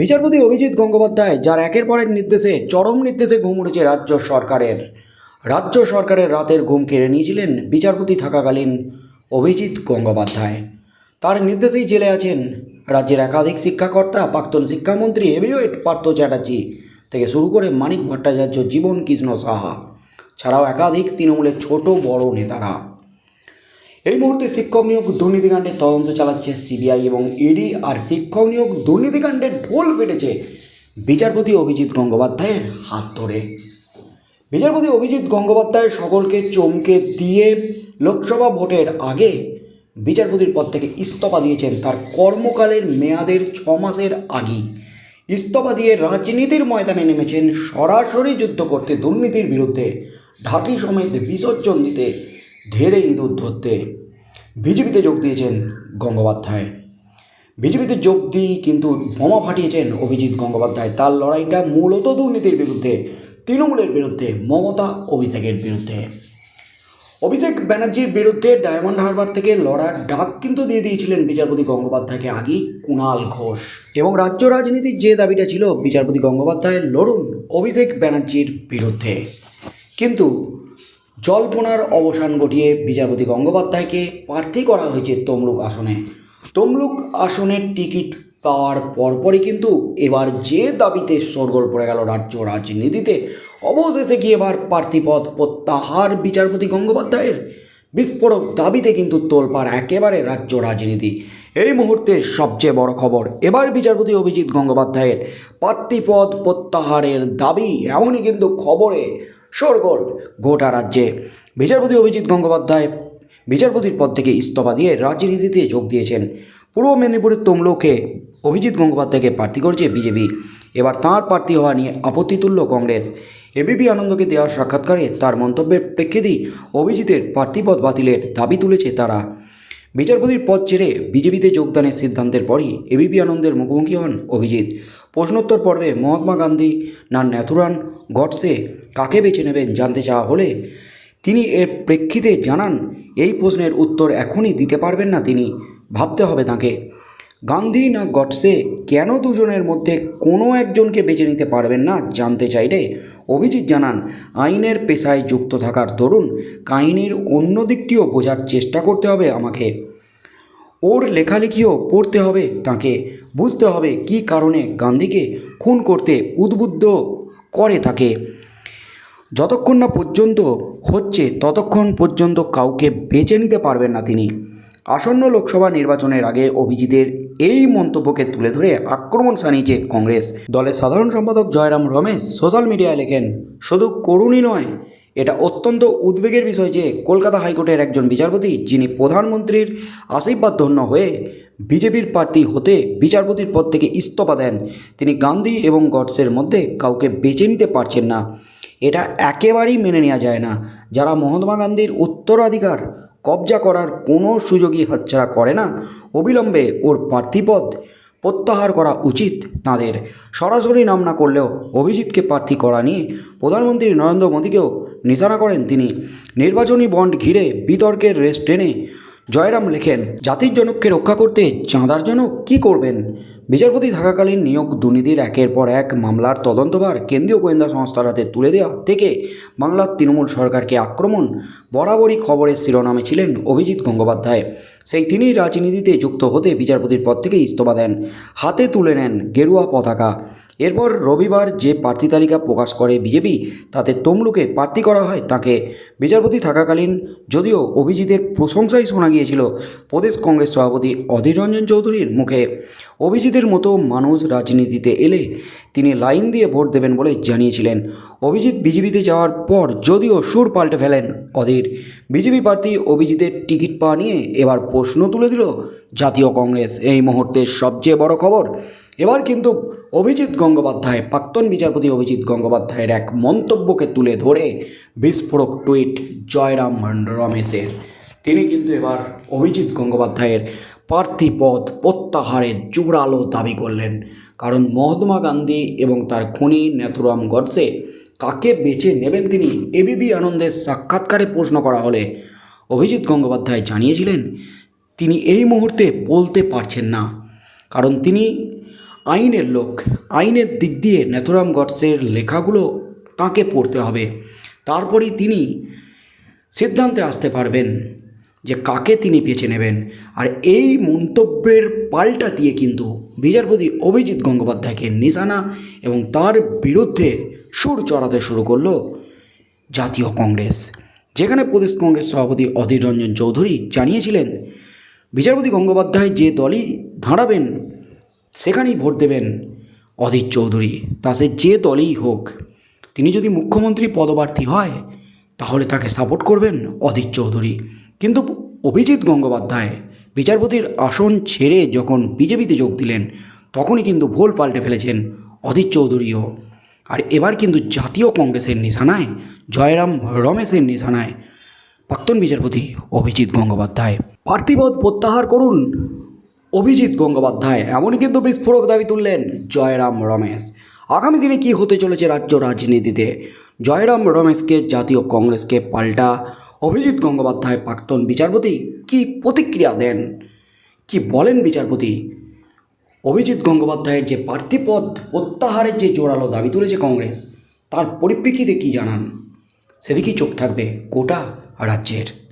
বিচারপতি অভিজিৎ গঙ্গোপাধ্যায়, যার একের পর এক নির্দেশে, চরম নির্দেশে ঘুম উঠেছে রাজ্য সরকারের। রাজ্য সরকারের রাতের ঘুম কেড়ে নিয়েছিলেন বিচারপতি থাকাকালীন অভিজিৎ গঙ্গোপাধ্যায়। তার নির্দেশেই জেলে আছেন রাজ্যের একাধিক শিক্ষাকর্তা, প্রাক্তন শিক্ষামন্ত্রী এভিওয়েট পার্থ চ্যাটার্জি থেকে শুরু করে মানিক ভট্টাচার্য, জীবন কৃষ্ণ সাহা, ছাড়াও একাধিক তৃণমূলের ছোট বড় নেতারা। এই মুহূর্তে শিক্ষক নিয়োগ দুর্নীতিকাণ্ডের তদন্ত চালাচ্ছে সিবিআই এবং ইডি, আর শিক্ষক নিয়োগ দুর্নীতিকাণ্ডের ঢোল পেটেছে বিচারপতি অভিজিৎ গঙ্গোপাধ্যায়ের হাত ধরে। বিচারপতি অভিজিৎ গঙ্গোপাধ্যায় সকলকে চমকে দিয়ে লোকসভা ভোটের আগে বিচারপতির পদ থেকে ইস্তফা দিয়েছেন। তার কর্মকালের মেয়াদের ছ মাসের আগেই ইস্তফা দিয়ে রাজনীতির ময়দানে নেমেছেন। সরাসরি যুদ্ধ করতে দুর্নীতির বিরুদ্ধে ঢাকি সমেত বিসর্জন দিতে ধেড়ে ইঁদুর ধরতে বিজেপিতে যোগ দিয়েছেন গঙ্গোপাধ্যায়। বিজেপিতে যোগ দিয়ে কিন্তু বোমা ফাটিয়েছেন অভিজিৎ গঙ্গোপাধ্যায়। তার লড়াইটা মূলত দুর্নীতির বিরুদ্ধে, তৃণমূলের বিরুদ্ধে, মমতা অভিষেকের বিরুদ্ধে। অভিষেক ব্যানার্জির বিরুদ্ধে ডায়মন্ড হারবার থেকে লড়ার ডাক কিন্তু দিয়ে দিয়েছিলেন বিচারপতি গঙ্গোপাধ্যায়কে আগেই কুণাল ঘোষ। এবং রাজ্য রাজনীতির যে দাবিটা ছিল, বিচারপতি গঙ্গোপাধ্যায়ের লড়ুন অভিষেক ব্যানার্জির বিরুদ্ধে। কিন্তু জল্পনার অবসান ঘটিয়ে বিচারপতি গঙ্গোপাধ্যায়কে প্রার্থী করা হয়েছে তমলুক আসনে। তমলুক আসনের টিকিট পাওয়ার পরপরই কিন্তু এবার যে দাবিতে সরগোল পড়ে গেল রাজ্য রাজনীতিতে, অবশেষে কি এবার প্রার্থীপদ প্রত্যাহার বিচারপতি গঙ্গোপাধ্যায়ের। বিস্ফোরক দাবিতে কিন্তু তোলপাড় একেবারে রাজ্য রাজনীতি। এই মুহূর্তে সবচেয়ে বড় খবর, এবার বিচারপতি অভিজিৎ গঙ্গোপাধ্যায়ের প্রার্থীপদ প্রত্যাহারের দাবি, এমনই কিন্তু খবরে শোরগোল গোটা রাজ্যে। বিচারপতি অভিজিৎ গঙ্গোপাধ্যায় বিচারপতির পদ থেকে ইস্তফা দিয়ে রাজনীতিতে যোগ দিয়েছেন। পূর্ব মেদিনীপুরের তমলোকে অভিজিৎ গঙ্গোপাধ্যায়কে প্রার্থী করেছে বিজেপি। এবার তাঁর প্রার্থী হওয়া নিয়ে আপত্তি তুলল কংগ্রেস। এবিপি আনন্দকে দেওয়া সাক্ষাৎকারে তার মন্তব্যের প্রেক্ষিতেই অভিজিতের প্রার্থীপদ বাতিলের দাবি তুলেছে তারা। বিচারপতির পদ ছেড়ে বিজেপিতে যোগদানের সিদ্ধান্তের পরই এবিপি আনন্দের মুখোমুখি হন অভিজিৎ। প্রশ্নোত্তর পর্বে মহাত্মা গান্ধী না ন্যাথুরান গডসে কাকে বেছে নেবেন জানতে চাওয়া হলে তিনি এর প্রেক্ষিতে জানান, এই প্রশ্নের উত্তর এখনই দিতে পারবেন না তিনি। ভাবতে হবে তাকে। গান্ধী না গডসে কেন দুজনের মধ্যে কোনো একজনকে বেছে নিতে পারবেন না জানতে চাইলে? অভিজিৎ জানান, আইনের পেশায় যুক্ত থাকার দরুন কাহিনীর অন্য দিকটিও বোঝার চেষ্টা করতে হবে আমাকে। ওর লেখালেখিও পড়তে হবে তাকে। বুঝতে হবে কী কারণে গান্ধীকে খুন করতে উদ্বুদ্ধ করে তাকে। যতক্ষণ না পর্যন্ত হচ্ছে, ততক্ষণ পর্যন্ত কাউকে বেছে নিতে পারবেন না তিনি। আসন্ন লোকসভা নির্বাচনের আগে অভিজিতের এই মন্তব্যকে তুলে ধরে আক্রমণ সানিয়েছে কংগ্রেস। দলের সাধারণ সম্পাদক জয়রাম রমেশ সোশ্যাল মিডিয়ায় লেখেন, শুধু করুণই নয়, এটা অত্যন্ত উদ্বেগের বিষয় যে কলকাতা হাইকোর্টের একজন বিচারপতি, যিনি প্রধানমন্ত্রীর আশীর্বাদ ধন্য হয়ে বিজেপির প্রার্থী হতে বিচারপতির পদ থেকে ইস্তফা দেন, তিনি গান্ধী এবং গডসের মধ্যে কাউকে বেছে নিতে পারছেন না। এটা একেবারেই মেনে নেওয়া যায় না। যারা মহাত্মা গান্ধীর উত্তরাধিকার কবজা করার কোনো সুযোগই হাতছাড়া করে না, অবিলম্বে ওর প্রার্থীপদ প্রত্যাহার করা উচিত তাদের। সরাসরি নাম না করলেও অভিজিৎকে প্রার্থী করা নিয়ে প্রধানমন্ত্রী নরেন্দ্র মোদীকেও নিশানা করেন তিনি। নির্বাচনী বন্ড ঘিরে বিতর্কের রেস টেনে জয়রাম লেখেন, জাতির জনককে রক্ষা করতে চাঁদার জনক কী করবেন? বিচারপতি থাকাকালীন নিয়োগ দুর্নীতির একের পর এক মামলার তদন্তভার কেন্দ্রীয় গোয়েন্দা সংস্থার হাতে তুলে দেওয়া থেকে বাংলার তৃণমূল সরকারকে আক্রমণ, বরাবরই খবরের শিরোনামে ছিলেন অভিজিৎ গঙ্গোপাধ্যায়। সেই তিনি রাজনীতিতে যুক্ত হতে বিচারপতির পদ থেকে ইস্তফা দেন। হাতে তুলে নেন গেরুয়া পতাকা। এরপর রবিবার যে প্রার্থী তালিকা প্রকাশ করে বিজেপি, তাতে তমলুকে প্রার্থী করা হয় তাকে। বিচারপতি থাকাকালীন যদিও অভিজিতের প্রশংসাই শোনা গিয়েছিল প্রদেশ কংগ্রেস সভাপতি অধীর রঞ্জন চৌধুরীর মুখে। অভিজিতের মতো মানুষ রাজনীতিতে এলে তিনি লাইন দিয়ে ভোট দেবেন বলে জানিয়েছিলেন। অভিজিৎ বিজেপিতে যাওয়ার পর যদিও সুর পাল্টে ফেলেন অধীর। বিজেপি প্রার্থী অভিজিতের টিকিট পাওয়া নিয়ে এবার প্রশ্ন তুলে দিল জাতীয় কংগ্রেস। এই মুহূর্তের সবচেয়ে বড় খবর এবার কিন্তু অভিজিৎ গঙ্গোপাধ্যায়, প্রাক্তন বিচারপতি অভিজিৎ গঙ্গোপাধ্যায়ের এক মন্তব্যকে তুলে ধরে বিস্ফোরক টুইট জয়রাম রমেশের। তিনি কিন্তু এবার অভিজিৎ গঙ্গোপাধ্যায়ের প্রার্থী পদ প্রত্যাহারের জোরালো দাবি করলেন। কারণ মহাত্মা গান্ধী এবং তার খুনি নেথুরাম গডসে কাকে বেছে নেবেন তিনি এবিবি আনন্দের সাক্ষাৎকারে প্রশ্ন করা হলে অভিজিৎ গঙ্গোপাধ্যায় জানিয়েছিলেন, তিনি এই মুহূর্তে বলতে পারছেন না। কারণ তিনি আইনের লোক, আইনের দিক দিয়ে নেথুরাম গডসের লেখাগুলো তাঁকে পড়তে হবে। তারপরেই তিনি সিদ্ধান্তে আসতে পারবেন যে কাকে তিনি বেছে নেবেন। আর এই মন্তব্যের পাল্টা দিয়ে কিন্তু বিচারপতি অভিজিৎ গঙ্গোপাধ্যায়কে নিশানা এবং তার বিরুদ্ধে সুর চড়াতে শুরু করল জাতীয় কংগ্রেস। যেখানে প্রদেশ কংগ্রেস সভাপতি অধীর রঞ্জন চৌধুরী জানিয়েছিলেন, বিচারপতি গঙ্গোপাধ্যায় যে দলই দাঁড়াবেন সেখানেই ভোট দেবেন অধীর চৌধুরী। তা সে যে দলেই হোক, তিনি যদি মুখ্যমন্ত্রী পদপ্রার্থী হয়, তাহলে তাকে সাপোর্ট করবেন অধীর চৌধুরী। কিন্তু অভিজিৎ গঙ্গোপাধ্যায় বিচারপতির আসন ছেড়ে যখন বিজেপিতে যোগ দিলেন, তখনই কিন্তু ভোল পাল্টে ফেলেছেন অধীর চৌধুরীও। আর এবার কিন্তু জাতীয় কংগ্রেসের নিশানায়, জয়রাম রমেশের নিশানায় প্রাক্তন বিচারপতি অভিজিৎ গঙ্গোপাধ্যায়। প্রার্থীপদ প্রত্যাহার করুন অভিজিৎ গঙ্গোপাধ্যায়। এমনই কিন্তু বিস্ফোরক দাবি তুললেন জয়রাম রমেশ। আগামী দিনে কি হতে চলেছে রাজ্য রাজনীতিতে? জয়রাম রমেশকে জাতীয় কংগ্রেসকে পাল্টা। অভিজিৎ গঙ্গোপাধ্যায় প্রাক্তন বিচারপতি কি প্রতিক্রিয়া দেন? কি বলেন বিচারপতি? অভিজিৎ গঙ্গোপাধ্যায়ের যে প্রার্থীপদ, প্রত্যাহারের যে জোরালো দাবি তুলেছে কংগ্রেস, তার পরিপ্রেক্ষিতে কি জানান? সেদিকেই চোখ থাকবে গোটা রাজ্যের।